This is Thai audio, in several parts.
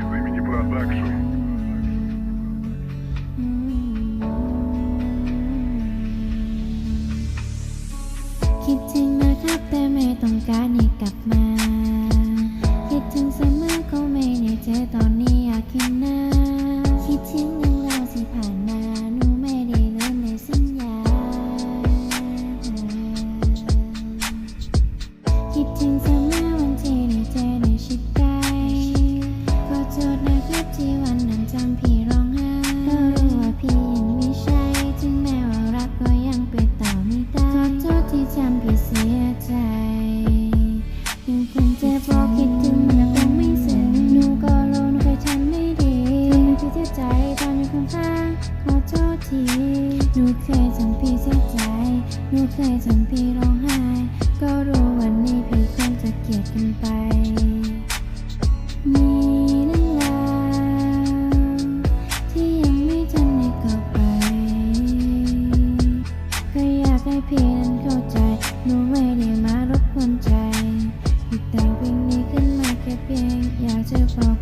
Изымени продакшн. Keep taking my cup, they may don't got it up my. คิดถึงเสมอก็ไม่ในใจตอนนี้อยากกินน้ำคิดถึง หนูเคยทำพี่เสียใจ หนูเคยทำพี่ร้องไห้ ก็รู้วันนี้พี่คงจะเกลียดกันไป มีเรื่องราวที่ยังไม่ทันได้เข้าไป ก็อยากให้พี่นั้นเข้าใจ หนูไม่ได้มารบกวนใจพี่แต่งเพลงนี้ขึ้นมาแค่เพียงอยากจะบอก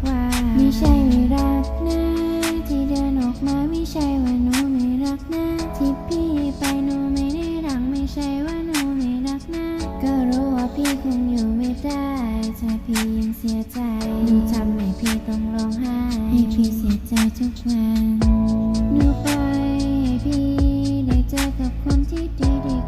ว่าหนูไม่รักนะก็รู้ว่าพี่คงอยู่ไม่ได้ถ้าพี่ยังเสียใจหนูทำให้พี่ต้องร้องไห้ให้พี่เสียใจทุกวันหนูปล่อยให้พี่ได้เจอกับคนที่ดีดีกว่าดี